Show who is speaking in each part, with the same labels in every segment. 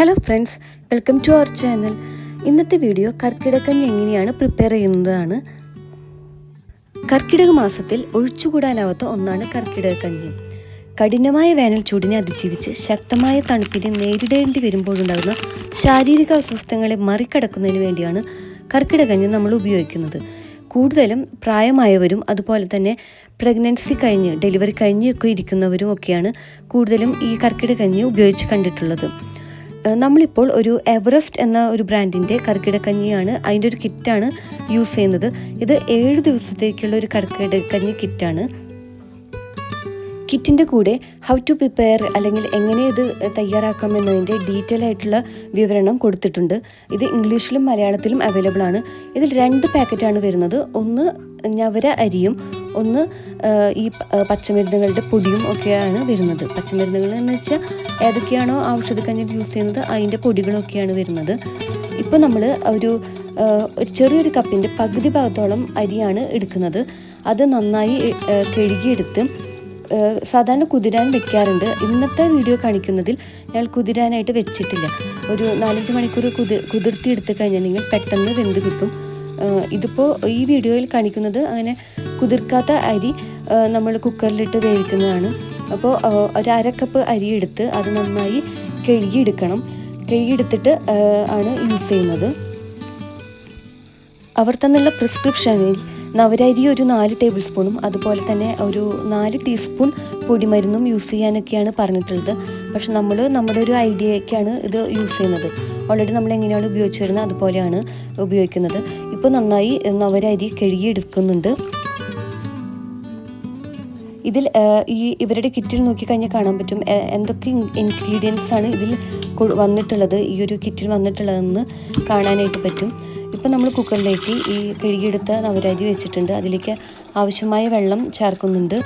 Speaker 1: Hello friends welcome to our channel ഇന്നത്തെ video കർക്കിടക്കഞ്ഞി എങ്ങനെയാണ് പ്രിപ്പയർ ചെയ്യുന്നതാണ്? കർക്കിടക മാസത്തിൽ ഒഴിച്ചുകൂടാനാവാത്ത ഒന്നാണ് കർക്കിടക കഞ്ഞി കഠിനമായ വേനൽ ചൂടിനെ അതിജീവിച്ച് ശക്തമായ തണുപ്പിനെ നേരിടേണ്ടി വരുമ്പോഴുണ്ടാകുന്ന ശാരീരിക അസ്വസ്ഥങ്ങളെ മറികടക്കുന്നതിന് വേണ്ടിയാണ് കർക്കിടകഞ്ഞി നമ്മൾ ഉപയോഗിക്കുന്നത്. കൂടുതലും പ്രായമായവരും അതുപോലെ തന്നെ പ്രഗ്നൻസി കഴിഞ്ഞ് ഡെലിവറി കഴിഞ്ഞൊക്കെ ഇരിക്കുന്നവരും ഒക്കെയാണ് കൂടുതലും ഈ കർക്കിടകഞ്ഞി ഉപയോഗിച്ച് കണ്ടിട്ടുള്ളത്. നമ്മളിപ്പോൾ ഒരു എവറസ്റ്റ് എന്ന ഒരു ബ്രാൻഡിന്റെ കർക്കിടക്കഞ്ഞിയാണ് അതിന്റെ ഒരു കിറ്റാണ് യൂസ് ചെയ്യുന്നത്. ഇത് ഏഴ് ദിവസത്തേക്കുള്ള ഒരു കർക്കിടക്കഞ്ഞി കിറ്റാണ്. കിറ്റിന്റെ കൂടെ ഹൗ ടു പ്രിപ്പയർ അല്ലെങ്കിൽ എങ്ങനെ ഇത് തയ്യാറാക്കാം എന്നതിന്റെ ഡീറ്റെയിൽ ആയിട്ടുള്ള വിവരണം കൊടുത്തിട്ടുണ്ട്. ഇത് ഇംഗ്ലീഷിലും മലയാളത്തിലും അവൈലബിൾ ആണ്. ഇതിൽ രണ്ട് പാക്കറ്റാണ് വരുന്നത്. ഒന്ന് ഞവര അരിയും ഒന്ന് ഈ പച്ചമരുന്നുകളുടെ പൊടിയും ഒക്കെയാണ് വരുന്നത്. പച്ചമരുന്നുകൾ എന്ന് വെച്ചാൽ ഏതൊക്കെയാണോ ഔഷധക്കഞ്ഞിൽ യൂസ് ചെയ്യുന്നത് അതിന്റെ പൊടികളൊക്കെയാണ് വരുന്നത്. ഇപ്പോൾ നമ്മൾ ഒരു ചെറിയൊരു കപ്പിന്റെ പകുതി ഭാഗത്തോളം അരിയാണ് എടുക്കുന്നത്. അത് നന്നായി കഴുകിയെടുത്ത് സാധാരണ കുതിരാൻ വെക്കാറുണ്ട്. ഇന്നത്തെ വീഡിയോ കാണിക്കുന്നതിൽ ഞാൻ കുതിരാനായിട്ട് വെച്ചിട്ടില്ല. ഒരു നാലഞ്ച് മണിക്കൂർ കുതിർ കുതിർത്തി എടുത്ത് കഴിഞ്ഞിട്ടുണ്ടെങ്കിൽ പെട്ടെന്ന് വെന്ത് കിട്ടും. ഇതിപ്പോൾ ഈ വീഡിയോയിൽ കാണിക്കുന്നത് അങ്ങനെ കുതിർക്കാത്ത അരി നമ്മൾ കുക്കറിലിട്ട് വേവിക്കുന്നതാണ്. അപ്പോൾ ഒരു അരക്കപ്പ് കപ്പ് അരി എടുത്ത് അത് നന്നായി കഴുകിയെടുക്കണം. കഴുകിയെടുത്തിട്ട് ആണ് യൂസ് ചെയ്യുന്നത്. അവർ തന്നുള്ള പ്രിസ്ക്രിപ്ഷനിൽ നവരരി ഒരു നാല് ടേബിൾ സ്പൂണും അതുപോലെ തന്നെ ഒരു നാല് ടീസ്പൂൺ പൊടിമരുന്നും യൂസ് ചെയ്യാനൊക്കെയാണ് പറഞ്ഞിട്ടുള്ളത്. പക്ഷെ നമ്മൾ നമ്മുടെ ഒരു ഐഡിയയൊക്കെയാണ് ഇത് യൂസ് ചെയ്യുന്നത്. ഓൾറെഡി നമ്മൾ എങ്ങനെയാണ് ഉപയോഗിച്ച് വരുന്നത് അതുപോലെയാണ് ഉപയോഗിക്കുന്നത്. ഇപ്പോൾ നന്നായി നവരരി കഴുകിയെടുക്കുന്നുണ്ട്. ഇതിൽ ഈ ഇവരുടെ കിറ്റിൽ നോക്കിക്കഴിഞ്ഞാൽ കാണാൻ പറ്റും എന്തൊക്കെ ഇൻഗ്രീഡിയൻസ് ആണ് ഇതിൽ വന്നിട്ടുള്ളത് ഈ ഒരു കിറ്റിൽ വന്നിട്ടുള്ളതെന്ന് കാണാനായിട്ട് പറ്റും. ഇപ്പം നമ്മൾ കുക്കറിലേക്ക് ഈ കഴുകിയെടുത്ത നവരാജി വെച്ചിട്ടുണ്ട്. അതിലേക്ക് ആവശ്യമായ വെള്ളം ചേർക്കുന്നുണ്ട്.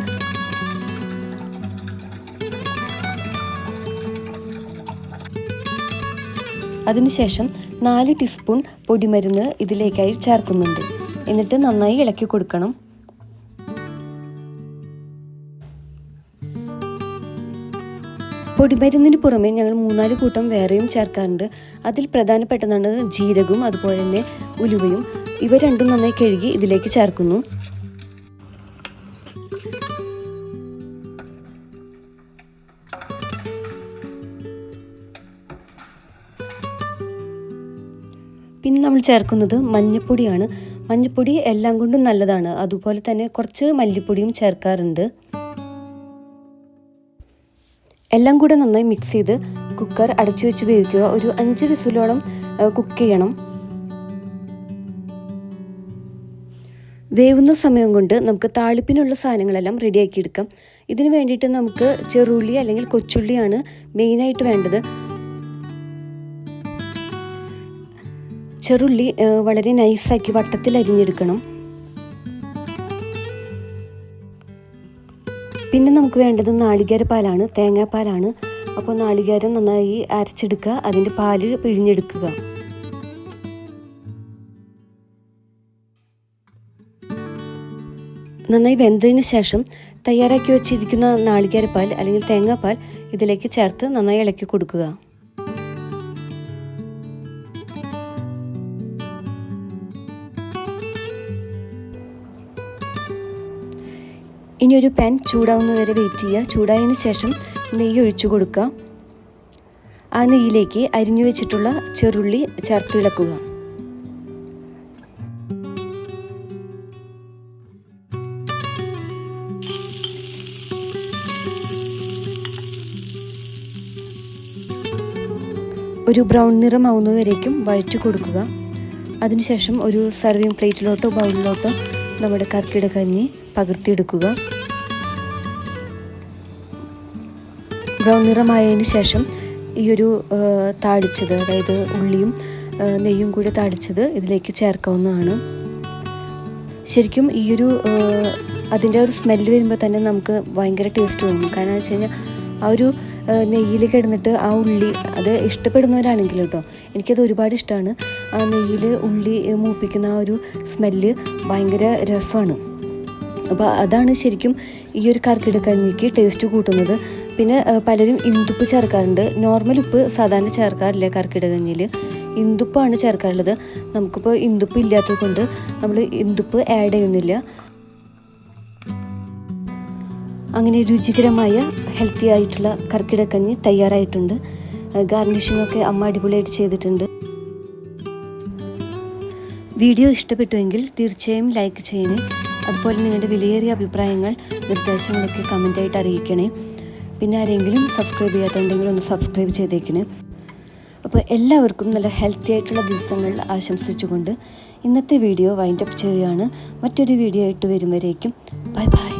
Speaker 1: അതിനുശേഷം നാല് ടീസ്പൂൺ പൊടിമരുന്ന് ഇതിലേക്കായി ചേർക്കുന്നുണ്ട്. എന്നിട്ട് നന്നായി ഇളക്കി കൊടുക്കണം. പൊടിമരുന്നിന് പുറമെ ഞങ്ങൾ മൂന്നാൽ കൂട്ടം വേറെയും ചേർക്കാറുണ്ട്. അതിൽ പ്രധാനപ്പെട്ടതാണ് ജീരകവും അതുപോലെ തന്നെ ഉലുവയും. ഇവ രണ്ടും നന്നായി കഴുകി ഇതിലേക്ക് ചേർക്കുന്നു. പിന്നെ നമ്മൾ ചേർക്കുന്നത് മഞ്ഞൾപ്പൊടിയാണ് മഞ്ഞപ്പൊടി എല്ലാം കൊണ്ടും നല്ലതാണ്. അതുപോലെ തന്നെ കുറച്ച് മല്ലിപ്പൊടിയും ചേർക്കാറുണ്ട്. എല്ലാം കൂടെ നന്നായി മിക്സ് ചെയ്ത് കുക്കർ അടച്ചു വെച്ച് ഉപയോഗിക്കുക ഒരു അഞ്ച് വിസിലോളം കുക്ക് ചെയ്യണം. വേവുന്ന സമയം കൊണ്ട് നമുക്ക് താളിപ്പിനുള്ള സാധനങ്ങളെല്ലാം റെഡിയാക്കി എടുക്കാം. ഇതിന് വേണ്ടിയിട്ട് നമുക്ക് ചെറുള്ളി അല്ലെങ്കിൽ കൊച്ചുള്ളിയാണ് മെയിനായിട്ട് വേണ്ടത്. ചെറുള്ളി വളരെ നൈസാക്കി വട്ടത്തിൽ അരിഞ്ഞെടുക്കണം. പിന്നെ നമുക്ക് വേണ്ടത് നാളികേരപ്പാലാണ് തേങ്ങാപ്പാലാണ്. അപ്പോൾ നാളികേരം നന്നായി അരച്ചെടുക്കുക അതിന്റെ പാൽ പിഴിഞ്ഞെടുക്കുക. നന്നായി വെന്തതിന് ശേഷം തയ്യാറാക്കി വെച്ചിരിക്കുന്ന നാളികേരപ്പാൽ അല്ലെങ്കിൽ തേങ്ങാപ്പാൽ ഇതിലേക്ക് ചേർത്ത് നന്നായി ഇളക്കി കൊടുക്കുക. ഇനി ഒരു പാൻ ചൂടാവുന്നവരെ വെയിറ്റ് ചെയ്യുക. ചൂടായതിന് ശേഷം നെയ്യ് ഒഴിച്ചു കൊടുക്കുക. ആ നെയ്യിലേക്ക് അരിഞ്ഞു വെച്ചിട്ടുള്ള ചെറുള്ളി ചേർത്ത് ഇളക്കുക. ഒരു ബ്രൗൺ നിറമാവുന്നതുവരേക്കും വഴറ്റി കൊടുക്കുക. അതിനുശേഷം ഒരു സർവിങ് പ്ലേറ്റിലോട്ടോ ബൗളിലോട്ടോ നമ്മുടെ കർക്കിടക കഞ്ഞി പകർത്തിയെടുക്കുക. ബ്രൗൺ നിറമായതിന് ശേഷം ഈ ഒരു താടിച്ചത് അതായത് ഉള്ളിയും നെയ്യും കൂടി താളിച്ചത് ഇതിലേക്ക് ചേർക്കാവുന്നതാണ്. ശരിക്കും ഈ ഒരു അതിന്റെ ഒരു സ്മെല്ല് വരുമ്പോൾ തന്നെ നമുക്ക് ഭയങ്കര ടേസ്റ്റ് തോന്നും. കാരണം വെച്ച് കഴിഞ്ഞാൽ ആ ഒരു നെയ്യിൽ കിടന്നിട്ട് ആ ഉള്ളി അത് ഇഷ്ടപ്പെടുന്നവരാണെങ്കിൽ കേട്ടോ എനിക്കത് ഒരുപാട് ഇഷ്ടമാണ്. ആ നെയ്യിൽ ഉള്ളി മൂപ്പിക്കുന്ന ആ ഒരു സ്മെല്ല് ഭയങ്കര രസമാണ്. അപ്പോൾ അതാണ് ശരിക്കും ഈ ഒരു കർക്കിടക്കഞ്ഞിക്ക് ടേസ്റ്റ് കൂട്ടുന്നത്. പിന്നെ പലരും ഇന്ദുപ്പ് ചേർക്കാറുണ്ട്. നോർമൽ ഉപ്പ് സാധാരണ ചേർക്കാറില്ല കർക്കിടക കഞ്ഞിയിൽ ഇന്ദുപ്പാണ് ചേർക്കാറുള്ളത്. നമുക്കിപ്പോൾ ഇന്ദുപ്പ് ഇല്ലാത്തത് കൊണ്ട് നമ്മൾ ഇന്ദുപ്പ് ആഡ് ചെയ്യുന്നില്ല. അങ്ങനെ രുചികരമായ ഹെൽത്തി ആയിട്ടുള്ള കർക്കിടക്കഞ്ഞ് തയ്യാറായിട്ടുണ്ട്. ഗാർണിഷിംഗ് ഒക്കെ അമ്മ അടിപൊളിയായിട്ട് ചെയ്തിട്ടുണ്ട്. വീഡിയോ ഇഷ്ടപ്പെട്ടുവെങ്കിൽ തീർച്ചയായും ലൈക്ക് ചെയ്യണേ. അതുപോലെ നിങ്ങളുടെ വിലയേറിയ അഭിപ്രായങ്ങൾ നിർദ്ദേശങ്ങളൊക്കെ കമന്റായിട്ട് അറിയിക്കണേ. പിന്നെ ആരെങ്കിലും സബ്സ്ക്രൈബ് ചെയ്യാത്തുണ്ടെങ്കിൽ ഒന്ന് സബ്സ്ക്രൈബ് ചെയ്തേക്കണേ. അപ്പോൾ എല്ലാവർക്കും നല്ല ഹെൽത്തി ആയിട്ടുള്ള ദിവസങ്ങൾ ആശംസിച്ചുകൊണ്ട് ഇന്നത്തെ വീഡിയോ വൈൻഡപ്പ് ചെയ്യുകയാണ്. മറ്റൊരു വീഡിയോ ആയിട്ട് വരും ബൈ ബൈ